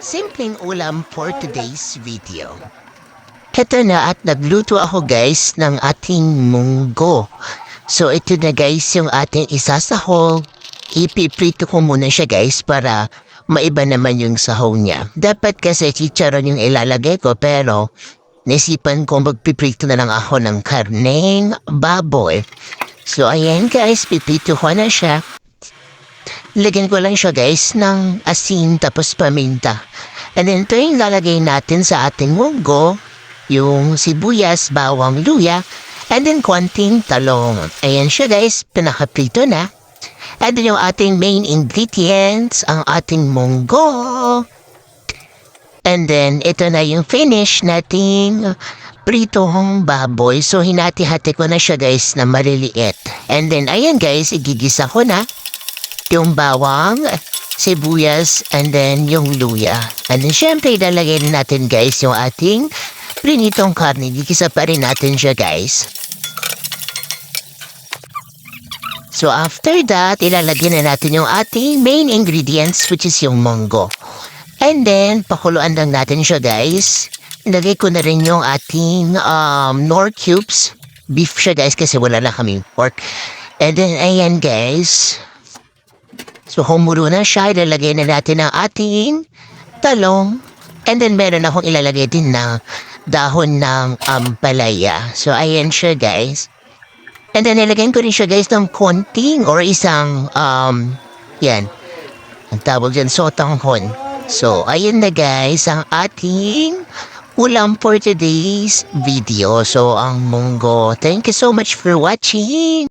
simpleng ulam for today's video. Ito na at nagluto ako guys ng ating munggo. So ito na guys yung ating isasahog. Ipiprito ko muna siya guys para maiba naman yung sahaw niya. Dapat kasi chicharon yung ilalagay ko pero nasipan ko magpiprito na lang ako ng karneng baboy. So ayan guys, piprito ko na siya. Lagyan ko lang siya guys ng asin tapos paminta. And then ito yung lalagay natin sa ating munggo, yung sibuyas, bawang, luya, and then konting talong. Ayan siya guys, pinakaprito na. And then yung ating main ingredients, ang ating munggo. And then ito na yung finish nating pritong baboy. So hinati-hati ko na siya guys na maliliit. And then ayan guys, igigisa ko na yung bawang, sibuyas, and then yung luya. And then syempre ilalagay na natin guys yung ating prinitong karne. Gigisa pa rin natin siya guys. So after that, ilalagay na natin yung ating main ingredients which is yung munggo. And then, pakuluan lang natin siya guys. Ilagay ko na rin yung ating um, nor cubes. Beef siya guys kasi wala na kaming pork. And then, ayan guys. So, humulo na siya. Ilalagay na natin ang ating talong. And then, meron akong ilalagay din na dahon ng um, palaya. So, ayan siya guys. And then, nilagyan ko rin siya guys ng konting or isang, um, yan. Ang tawag dyan, sotanghon. So, ayun na guys, ang ating ulam for today's video. So, ang munggo. Thank you so much for watching.